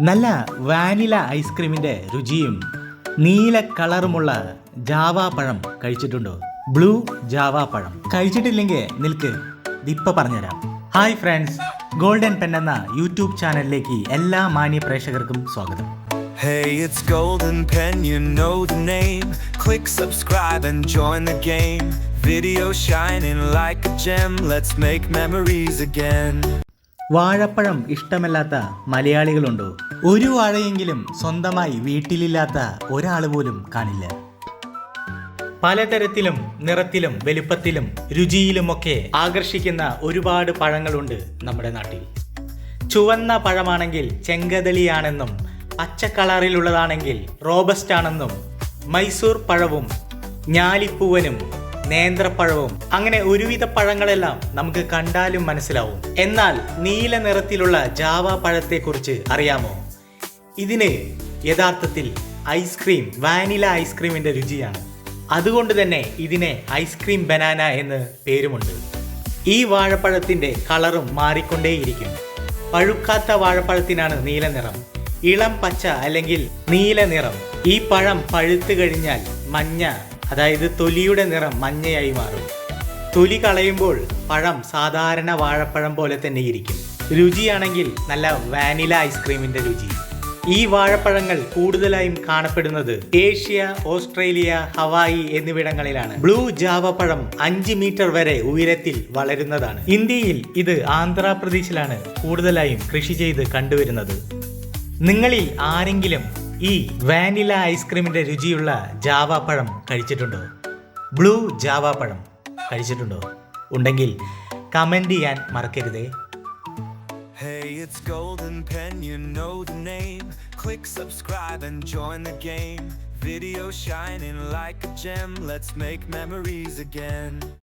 നല്ല വാനില ഐസ്ക്രീമിന്റെ രുചിയും നീല കളറുമുള്ള ജാവാ പഴം കഴിച്ചിട്ടുണ്ടോ? ബ്ലൂ ജാവാ പഴം. കഴിച്ചിട്ടില്ലെങ്കിൽ നിൽക്ക്. ഇപ്പം പറഞ്ഞുതരാം. Hi friends. ഗോൾഡൻ പെൻ എന്ന യൂട്യൂബ് ചാനലിലേക്ക് എല്ലാ മാന്യ പ്രേക്ഷകർക്കും സ്വാഗതം. Hey, it's Golden Pen, you know the name. Click subscribe and join the game. Video shining like a gem, let's make memories again. വാഴപ്പഴം ഇഷ്ടമല്ലാത്ത മലയാളികളുണ്ടോ? ഒരു വാഴയെങ്കിലും സ്വന്തമായി വീട്ടിലില്ലാത്ത ഒരാൾ പോലും കാണില്ല. പലതരത്തിലും നിറത്തിലും വലുപ്പത്തിലും രുചിയിലുമൊക്കെ ആകർഷിക്കുന്ന ഒരുപാട് പഴങ്ങളുണ്ട് നമ്മുടെ നാട്ടിൽ. ചുവന്ന പഴമാണെങ്കിൽ ചെങ്കദളിയാണെന്നും പച്ച കളറിലുള്ളതാണെങ്കിൽ റോബസ്റ്റ് ആണെന്നും മൈസൂർ പഴവും ഞാലിപ്പൂവനും നേന്ത്രപ്പഴവും അങ്ങനെ ഒരുവിധ പഴങ്ങളെല്ലാം നമുക്ക് കണ്ടാലും മനസ്സിലാവും. എന്നാൽ നീല നിറത്തിലുള്ള ജാവ പഴത്തെക്കുറിച്ച് അറിയാമോ? ഇതിന് യഥാർത്ഥത്തിൽ ഐസ്ക്രീം വാനില ഐസ്ക്രീമിന്റെ രുചിയാണ്. അതുകൊണ്ട് തന്നെ ഇതിനെ ഐസ്ക്രീം ബനാന എന്ന് പേരുമുണ്ട്. ഈ വാഴപ്പഴത്തിന്റെ കളറും മാറിക്കൊണ്ടേയിരിക്കും പഴുക്കാത്ത വാഴപ്പഴത്തിനാണ് നീല നിറം. ഇളം പച്ച അല്ലെങ്കിൽ നീല നിറം. ഈ പഴം പഴുത്തു കഴിഞ്ഞാൽ മഞ്ഞ അതായത് തൊലിയുടെ നിറം മഞ്ഞയായി മാറും. തൊലി കളയുമ്പോൾ പഴം സാധാരണ വാഴപ്പഴം പോലെ തന്നെ ഇരിക്കും. രുചിയാണെങ്കിൽ നല്ല വാനില ഐസ്ക്രീമിന്റെ രുചി. ഈ വാഴപ്പഴങ്ങൾ കൂടുതലായും കാണപ്പെടുന്നത് ഏഷ്യ ഓസ്ട്രേലിയ ഹവായി എന്നിവിടങ്ങളിലാണ്. ബ്ലൂ ജാവ പഴം അഞ്ച് മീറ്റർ വരെ ഉയരത്തിൽ വളരുന്നതാണ്. ഇന്ത്യയിൽ ഇത് ആന്ധ്രാപ്രദേശിലാണ് കൂടുതലായും കൃഷി ചെയ്ത് കണ്ടുവരുന്നത്. നിങ്ങളിൽ ആരെങ്കിലും ഈ വാനില ഐസ്ക്രീമിന്റെ രുചിയുള്ള ജാവ പഴം കഴിച്ചിട്ടുണ്ടോ ബ്ലൂ ജാവ പഴം കഴിച്ചിട്ടുണ്ടോ ഉണ്ടെങ്കിൽ കമന്റ് ചെയ്യാൻ മറക്കരുതേ Hey, it's Golden Pen, you know the name. Click subscribe and join the game. Video shining like a gem, let's make memories again.